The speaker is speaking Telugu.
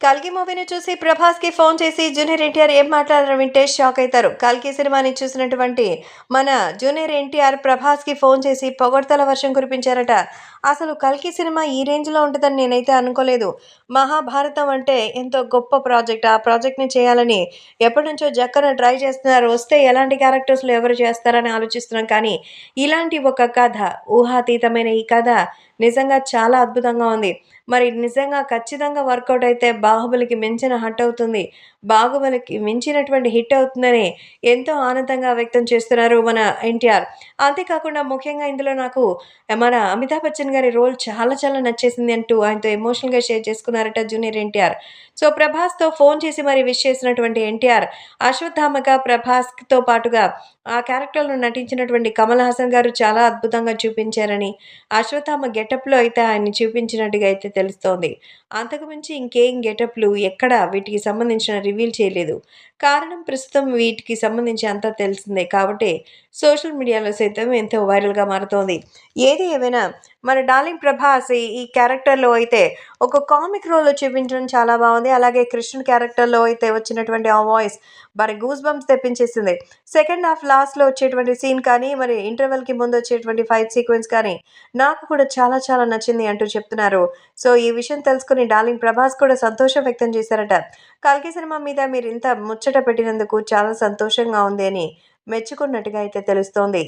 కల్కి మూవీని చూసి ప్రభాస్కి ఫోన్ చేసి జూనియర్ ఎన్టీఆర్ ఏం మాట్లాడారో వింటే షాక్ అవుతారు. కల్కి సినిమాని చూసినటువంటి మన జూనియర్ ఎన్టీఆర్ ప్రభాస్కి ఫోన్ చేసి పొగడ్తల వర్షం కురిపించారట. అసలు కల్కి సినిమా ఈ రేంజ్లో ఉంటుందని నేనైతే అనుకోలేదు. మహాభారతం అంటే ఎంతో గొప్ప ప్రాజెక్ట్. ఆ ప్రాజెక్ట్ని చేయాలని ఎప్పటి నుంచో జక్కన ట్రై చేస్తున్నారు. వస్తే ఎలాంటి క్యారెక్టర్స్లో ఎవరు చేస్తారని ఆలోచిస్తున్నాం. కానీ ఇలాంటి ఒక కథ ఊహాతీతమైన ఈ కథ నిజంగా చాలా అద్భుతంగా ఉంది. మరి నిజంగా ఖచ్చితంగా వర్కౌట్ అయితే బాహుబలికి మించిన హట్ అవుతుంది. బాహుబలికి మించినటువంటి హిట్ అవుతుందని ఎంతో ఆనందంగా వ్యక్తం చేస్తున్నారు మన ఎన్టీఆర్. అంతేకాకుండా ముఖ్యంగా ఇందులో నాకు మన అమితాబ్ బచ్చన్ గారి రోల్ చాలా చాలా నచ్చేసింది అంటూ ఆయనతో ఎమోషనల్గా షేర్ చేసుకున్నారట జూనియర్ ఎన్టీఆర్. సో ప్రభాస్తో ఫోన్ చేసి మరి విష్ చేసినటువంటి ఎన్టీఆర్ అశ్వత్థామగా ప్రభాస్తో పాటుగా ఆ క్యారెక్టర్లో నటించినటువంటి కమల్ హాసన్ గారు చాలా అద్భుతంగా చూపించారని అశ్వత్థామ గెటప్లో అయితే ఆయన్ని చూపించినట్టుగా అయితే తెలుస్తోంది. అంతకుమించి ఇంకేం గెటప్లు ఎక్కడ వీటికి సంబంధించిన రివీల్ చేయలేదు. కారణం ప్రస్తుతం వీటికి సంబంధించి అంతా తెలిసిందే కాబట్టి సోషల్ మీడియాలో సైతం ఎంతో వైరల్గా మారుతోంది. ఏది ఏమైనా మన డార్లింగ్ ప్రభాస్ ఈ- క్యారెక్టర్లో అయితే ఒక కామిక్ రోల్ చూపించడం చాలా బాగుంది. అలాగే కృష్ణుడు క్యారెక్టర్లో అయితే వచ్చినటువంటి ఆ వాయిస్ మరి గూస్ బంప్స్ తెప్పించేసింది. సెకండ్ హాఫ్ లాస్ట్లో వచ్చేటువంటి సీన్ కానీ మరి ఇంటర్వెల్కి ముందు వచ్చేటువంటి ఫైట్ సీక్వెన్స్ కానీ నాకు కూడా చాలా చాలా నచ్చింది అంటూ చెప్తున్నారు. సో ఈ విషయం తెలుసుకుని డార్లింగ్ ప్రభాస్ కూడా సంతోషం వ్యక్తం చేశారట. కల్కి సినిమా మీద మీరు ఇంత ముచ్చట పెట్టినందుకు చాలా సంతోషంగా ఉంది అని మెచ్చుకున్నట్టుగా అయితే తెలుస్తోంది.